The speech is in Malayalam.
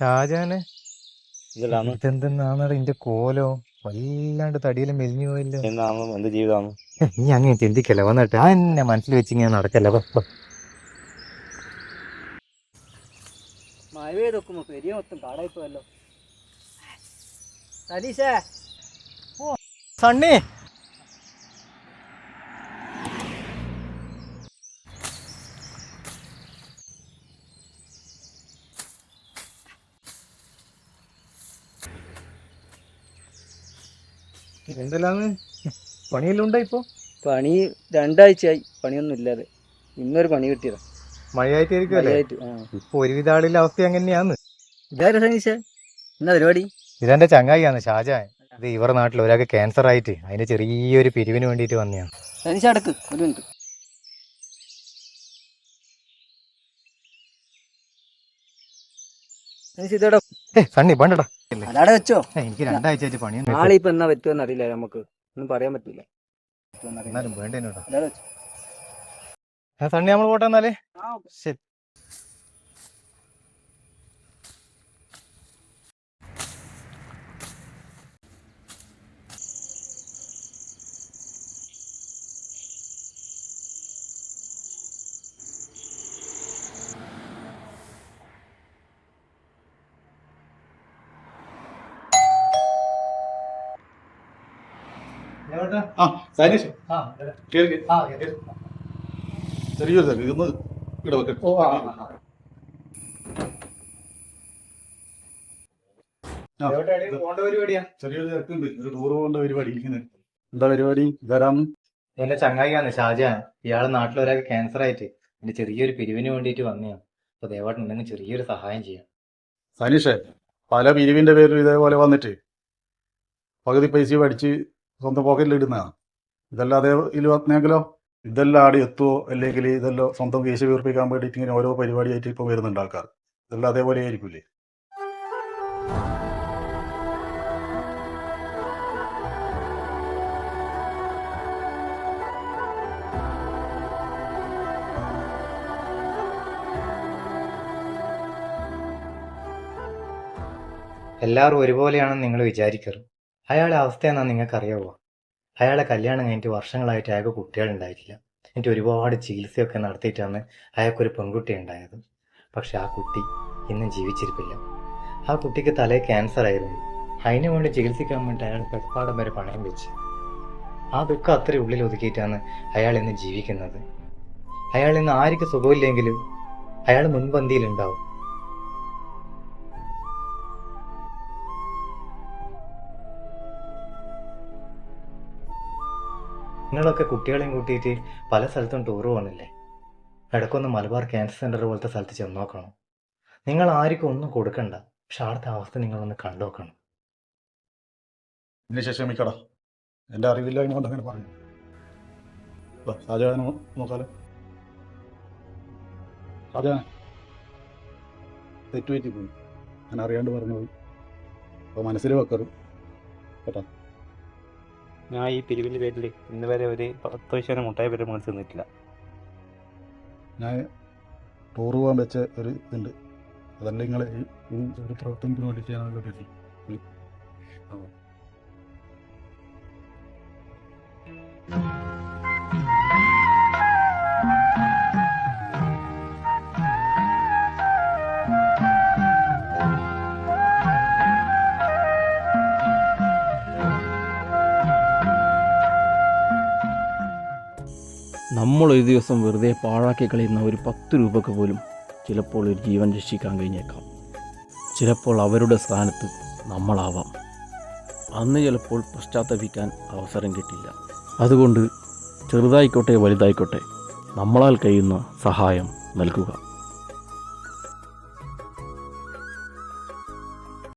ഷാജാന്? ഇതെന്തെന്നാണ് ഇന്റെ കോലോ? വല്ലാണ്ട് തടിയിലും മെലിഞ്ഞു പോയല്ലോ. എന്ത് ജീവിതമാണ്? നീ അങ്ങനെ ചിന്തിക്കല്ലോ വന്നിട്ട് ആ എന്നെ മനസ്സിൽ വെച്ച് ഇങ്ങനെ നടക്കല്ലോ. മഴ പെയ്ത് നോക്കുമ്പോ പെരിയ മൊത്തം കാടായി പോയല്ലോ സണ്ണി എന്തെല്ലാന്ന്? പണിയെല്ലാം ഉണ്ടോ ഇപ്പൊ? പണി രണ്ടാഴ്ചയായി. പണിയൊന്നും ഇല്ലാതെ. ഇന്നൊരു പണി കിട്ടിയതാ. മഴയായിട്ടായിരിക്കുമല്ലേ? മഴയായിട്ട് ആ. ഇപ്പൊ ഒരുവിധ ആളിലെ അവസ്ഥ അങ്ങനെയാന്ന് ഇതാരാ സതീഷേ എന്നാ പരിപാടി? ഇതെന്റെ ചങ്ങായിയാണ് ഷാജാൻ ഇത് ഇവരുടെ നാട്ടിൽ ഒരാൾക്ക് ക്യാൻസർ ആയിട്ട് അതിന്റെ ചെറിയൊരു പിരിവിന് വേണ്ടിട്ട് വന്നതാണ്. സതീഷ അടക്ക് ഒരു മിനിറ്റ്. സതീഷ് ഇതോടെ ഏ സണ്ണി പണ്ടടാ അതാടെ വെച്ചോ? എനിക്ക് രണ്ടാഴ്ച ആയിട്ട് പണിയൊന്നും നാളെ ഇപ്പൊ എന്നാ പറ്റുമെന്ന് അറിയില്ല നമുക്ക്. ഒന്നും പറയാൻ പറ്റില്ല. എന്നാലും വേണ്ടേനോടാ. അതാടെ വെച്ചോ? ആ സണ്ണി നമ്മൾ പോട്ടെ എന്നാലേ. ശരി. ആ സൈനീഷ്. ആ കേറി ആ ചെറിയൊരു തിരക്ക് ഇന്ന് ഇവിടെ വെക്കട്ടെ ഓ ആ ആ. പോണ്ട പരിപാടിയാ? ചെറിയൊരു തിരക്കുണ്ട്. ഒരു ടൂർ പോകേണ്ട പരിപാടി ഇങ്ങനെ എന്താ പരിപാടി? ഇതാരാന്ന് എന്റെ ചങ്ങായിയാണ് ഷാജാൻ ഇയാളെ നാട്ടിൽ ഒരാൾക്ക് ക്യാൻസർ ആയിട്ട് എന്റെ ചെറിയൊരു പിരിവിന് വേണ്ടിയിട്ട് വന്നതാണ് അപ്പൊ ദയവായിട്ട് ഉണ്ടെങ്കിൽ ചെറിയൊരു സഹായം ചെയ്യാം. സനീഷേ പല പിരിവിന്റെ പേരിൽ ഇതേപോലെ വന്നിട്ട് പകുതി പൈസ പഠിച്ച് സ്വന്തം അതേ ഇതിൽ വന്നെങ്കിലോ ഇതെല്ലാം ആടി എത്തുമോ അല്ലെങ്കിൽ ഇതെല്ലാം സ്വന്തം കേസ് വീർപ്പിക്കാൻ വേണ്ടിയിട്ട് ഇങ്ങനെ ഓരോ പരിപാടിയായിട്ട് ഇപ്പോൾ വരുന്നുണ്ട് ആൾക്കാർ. ഇതെല്ലാം അതേപോലെ ആയിരിക്കില്ലേ എല്ലാവരും ഒരുപോലെയാണെന്ന് നിങ്ങൾ വിചാരിക്കരുത്. അയാളെ അവസ്ഥ എന്നാ നിങ്ങൾക്ക് അറിയാവോ അയാളെ കല്യാണം കഴിഞ്ഞിട്ട് വർഷങ്ങളായിട്ട് അയാൾക്ക് കുട്ടികളുണ്ടായിട്ടില്ല. എന്നിട്ട് ഒരുപാട് ചികിത്സയൊക്കെ നടത്തിയിട്ടാണ് അയാൾക്കൊരു പെൺകുട്ടി ഉണ്ടായത്. പക്ഷെ ആ കുട്ടി ഇന്നും ജീവിച്ചിരിപ്പില്ല. ആ കുട്ടിക്ക് തലയിൽ ക്യാൻസർ ആയിരുന്നു. അതിനു വേണ്ടി ചികിത്സിക്കാൻ വേണ്ടി അയാൾ പെടപ്പാടം വരെ പണയം വെച്ച്. ആ ദുഃഖം അത്ര ഉള്ളിൽ ഒതുക്കിയിട്ടാണ് അയാൾ ഇന്ന് ജീവിക്കുന്നത്. അയാൾ ഇന്ന് ആർക്ക് സുഖമില്ലെങ്കിലും അയാൾ മുൻപന്തിയിലുണ്ടാവും. നിങ്ങളൊക്കെ കുട്ടികളെയും കൂട്ടിയിട്ട് പല സ്ഥലത്തും ടൂർ പോകുന്നില്ലേ ഇടയ്ക്കൊന്ന് മലബാർ ക്യാൻസർ സെന്റർ പോലത്തെ സ്ഥലത്ത് ചെന്ന് നോക്കണം. നിങ്ങൾ ആർക്കും ഒന്നും കൊടുക്കണ്ട. പക്ഷെ അവിടുത്തെ അവസ്ഥ നിങ്ങളൊന്ന് കണ്ടു നോക്കണം. എന്നെ ക്ഷമിക്കടാ. എന്റെ അറിവില്ല അങ്ങനെ പറഞ്ഞു. നോക്കാലോ. ഷാജഹാൻ തെറ്റുപറ്റി പോയി. ഞാൻ അറിയാണ്ട് പറഞ്ഞു പോയി. അപ്പോൾ മനസ്സിൽ വെക്കറും കേട്ടോ. ഞാൻ ഈ പിരിവിന്റെ പേരിൽ ഇന്ന് വരെ ഒരു പത്ത് ശതമാനം മുട്ടായി വരെ മേടിച്ച് തന്നിട്ടില്ല ഞാൻ ടൂർ പോകാൻ വെച്ച ഒരു ഇതുണ്ട്. അതല്ല നിങ്ങൾ ഈ ഒരു പ്രവർത്തനത്തിന് വേണ്ടി ചെയ്യാനുള്ള പറ്റി നമ്മൾ ഒരു ദിവസം വെറുതെ പാഴാക്കി കളയുന്ന ഒരു പത്ത് രൂപക്ക് പോലും ചിലപ്പോൾ ഒരു ജീവൻ രക്ഷിക്കാൻ കഴിഞ്ഞേക്കാം. ചിലപ്പോൾ അവരുടെ സ്ഥാനത്ത് നമ്മളാവാം. അന്ന് ചിലപ്പോൾ പശ്ചാത്തപിക്കാൻ അവസരം കിട്ടില്ല. അതുകൊണ്ട് ചെറുതായിക്കോട്ടെ വലുതായിക്കോട്ടെ നമ്മളാൽ കഴിയുന്ന സഹായം നൽകുക.